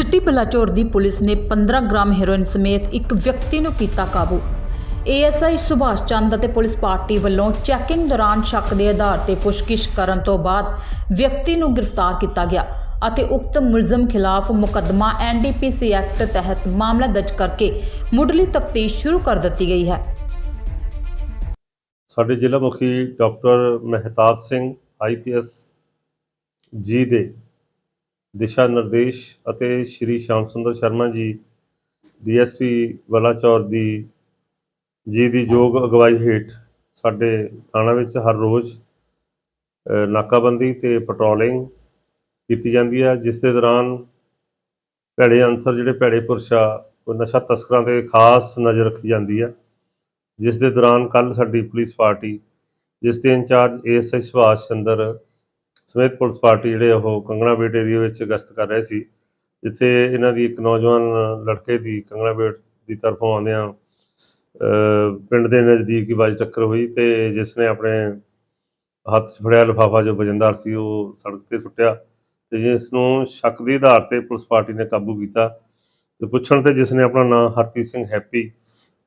City Balachaur ਦੀ police ਨੇ 15 gram heroin ਸਮੇਤ ਇੱਕ ਵਿਅਕਤੀ ਨੂੰ ਕੀਤਾ ਕਾਬੂ। ਏਐਸਆਈ ਸੁਭਾਸ਼ ਚੰਦ ਅਤੇ ਪੁਲਿਸ ਪਾਰਟੀ ਵੱਲੋਂ ਚੈਕਿੰਗ ਦੌਰਾਨ ਸ਼ੱਕ ਦੇ ਆਧਾਰ ਤੇ ਪੁੱਛਗਿੱਛ ਕਰਨ ਤੋਂ ਬਾਅਦ ਵਿਅਕਤੀ ਨੂੰ ਗ੍ਰਿਫਤਾਰ ਕੀਤਾ ਗਿਆ ਅਤੇ ਉਕਤ ਮੁਲਜ਼ਮ ਖਿਲਾਫ ਮੁਕੱਦਮਾ ਐਨਡੀਪੀਸੀ ਐਕਟ ਤਹਿਤ ਮਾਮਲਾ ਦਰਜ ਕਰਕੇ ਮੁੱਢਲੀ ਤਫਤੀਸ਼ ਸ਼ੁਰੂ ਕਰ ਦਿੱਤੀ ਗਈ ਹੈ। ਸਾਡੇ ਜ਼ਿਲ੍ਹਾ ਮੁਖੀ ਡਾਕਟਰ ਮਹਿਤਾਬ ਸਿੰਘ ਆਈਪੀਐਸ ਜੀ ਦੇ ਦਿਸ਼ਾ ਨਿਰਦੇਸ਼ ਅਤੇ ਸ਼੍ਰੀ ਸ਼ਾਮ ਸੁੰਦਰ ਸ਼ਰਮਾ ਜੀ, ਡੀਐਸਪੀ ਬਲਾਚੌਰ ਦੀ, ਜੀ ਦੀ ਯੋਗ ਅਗਵਾਈ ਹੇਠ ਸਾਡੇ ਥਾਣਾ ਵਿੱਚ ਹਰ ਰੋਜ਼ ਨਾਕਾਬੰਦੀ ਤੇ ਪੈਟਰੋਲਿੰਗ ਕੀਤੀ ਜਾਂਦੀ ਹੈ, ਜਿਸ ਦੇ ਦੌਰਾਨ ਭੈੜੇ ਅਨਸਰ ਜਿਹੜੇ ਭੈੜੇ ਪੁਰਸ਼ਾ ਉਹ ਨਸ਼ਾ ਤਸਕਰਾਂ ਤੇ ਖਾਸ ਨਜ਼ਰ ਰੱਖੀ ਜਾਂਦੀ ਹੈ। ਜਿਸ ਦੇ ਦੌਰਾਨ ਕੱਲ ਸਾਡੀ ਪੁਲਿਸ ਪਾਰਟੀ, ਜਿਸ ਦੇ ਇੰਚਾਰਜ ਏਐਸਆਈ ਸੁਭਾਸ਼ ਚੰਦਰ ਸਮੇਤ ਪੁਲਿਸ ਪਾਰਟੀ ਜਿਹੜੇ ਉਹ ਕੰਗਣਾ ਬੇਟ ਏਰੀਆ ਵਿੱਚ ਗਸ਼ਤ ਕਰ ਰਹੇ ਸੀ, ਜਿੱਥੇ ਇਹਨਾਂ ਦੀ ਇੱਕ ਨੌਜਵਾਨ ਲੜਕੇ ਦੀ ਕੰਗਣਾ ਬੇਟ ਦੀ ਤਰਫੋਂ ਆਉਂਦਿਆਂ ਪਿੰਡ ਦੇ ਨਜ਼ਦੀਕ ਹੀ ਬਾਜ ਟੱਕਰ ਹੋਈ ਤੇ ਜਿਸ ਨੇ ਆਪਣੇ ਹੱਥ 'ਚ ਫੜਿਆ, ਲਿਫਾਫਾ ਜੋ ਵਜਨਦਾਰ ਸੀ ਉਹ ਸੜਕ ਤੇ ਸੁੱਟਿਆ ਤੇ ਜਿਸ ਨੂੰ ਸ਼ੱਕ ਦੇ ਆਧਾਰ ਤੇ ਪੁਲਿਸ ਪਾਰਟੀ ਨੇ ਕਾਬੂ ਕੀਤਾ ਤੇ ਪੁੱਛਣ ਤੇ ਜਿਸ ਨੇ ਆਪਣਾ ਨਾਮ ਹਰਪ੍ਰੀਤ ਸਿੰਘ ਹੈਪੀ,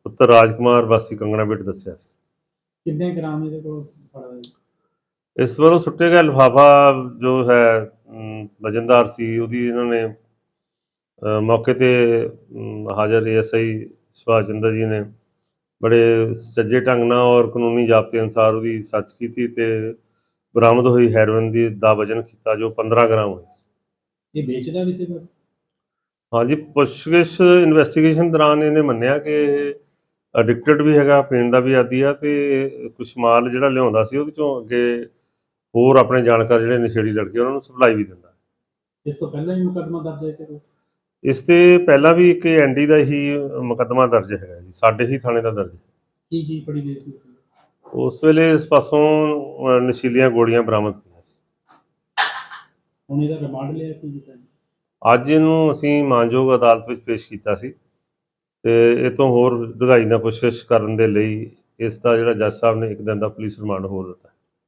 ਪੁੱਤਰ ਰਾਜਕੁਮਾਰ ਵਾਸੀ ਕੰਗਣਾ ਬੇਟ ਦੱਸਿਆ ਸੀ। ਕਿੰਨੇ ਗ੍ਰਾਮ ਇਹਦੇ ਕੋਲ ਫੜਾ ਇਸ ਵੱਲੋਂ ਸੁੱਟਿਆ ਗਿਆ ਲਿਫਾਫਾ ਜੋ ਹੈ ਵਜਨਦਾਰ ਸੀ ਉਹਦੀ ਇਹਨਾਂ ਨੇ ਮੌਕੇ ਤੇ ਹਾਜ਼ਰ ਏਐਸਆਈ ਸੁਭਾਸ਼ ਚੰਦਰ ਜੀ ਨੇ ਬੜੇ ਸੱਜੇ ਢੰਗ ਨਾਲ ਔਰ ਕਾਨੂੰਨੀ ਜ਼ਾਬਤੇ ਅਨੁਸਾਰ ਉਹਦੀ ਸਰਚ ਕੀਤੀ ਤੇ ਬਰਾਮਦ ਹੋਈ ਹੈਰੋਇਨ ਦੀ ਦਾ ਵਜਨ ਕੀਤਾ ਜੋ 15 ਗ੍ਰਾਮ ਹੋਈ ਸੀ। ਇਹ ਵੇਚਦਾ ਵੀ ਸੀਗਾ ਹਾਂਜੀ ਪੁੱਛਗਿੱਛ ਇਨਵੈਸਟੀਗੇਸ਼ਨ ਦੌਰਾਨ ਇਹਨੇ ਮੰਨਿਆ ਕਿ ਐਡਿਕਟਡ ਵੀ ਹੈਗਾ ਪੀਣ ਦਾ ਵੀ ਆਦੀ ਆ ਤੇ ਕੁਝ ਮਾਲ ਜਿਹੜਾ ਲਿਆਉਂਦਾ ਸੀ ਉਹਦੇ ਚੋਂ ਅੱਗੇ ਹੋਰ ਆਪਣੇ ਜਾਣਕਾਰ ਜਿਹੜੇ ਨਸ਼ੇੜੀ ਲੜਕੇ ਉਹਨਾਂ ਨੂੰ ਸਪਲਾਈ ਵੀ ਦਿੰਦਾ ਇਸ ਤੋਂ ਪਹਿਲਾਂ ਹੀ ਮੁਕੱਦਮਾ ਦਰਜ ਹੈ ਤੇ ਇਸ ਤੇ ਪਹਿਲਾਂ ਵੀ ਇੱਕ ਐਨਡੀ ਦਾ ਹੀ ਮੁਕੱਦਮਾ ਦਰਜ ਹੈਗਾ ਜੀ ਸਾਡੇ ਹੀ ਥਾਣੇ ਦਾ ਦਰਜ। ਕੀ ਕੀ ਪੜੀ ਗਈ ਸੀ ਵਿੱਚ? ਉਸ ਵੇਲੇ ਇਸ ਪਾਸੋਂ ਨਸ਼ੀਲੀਆਂ ਗੋਲੀਆਂ ਬਰਾਮਦ ਹੋਈਆਂ ਸੀ ਹੁਣ ਇਹਦਾ ਰਿਮਾਂਡ ਲਿਆ ਕੀ ਕੀਤਾ ਜੀ? ਅੱਜ ਇਹਨੂੰ ਅਸੀਂ ਮਾਨਯੋਗ ਅਦਾਲਤ ਵਿੱਚ ਪੇਸ਼ ਕੀਤਾ ਸੀ ਤੇ ਇਹ ਤੋਂ ਹੋਰ ਡੂੰਘਾਈ ਨਾਲ ਪੁੱਛਗਿੱਛ ਕਰਨ ਦੇ ਲਈ ਇਸ ਦਾ ਜਿਹੜਾ ਜੱਜ ਸਾਹਿਬ ਨੇ ਇੱਕ ਦਿਨ ਦਾ ਪੁਲਿਸ ਰਿਮਾਂਡ ਹੋਰ ਦਿੱਤਾ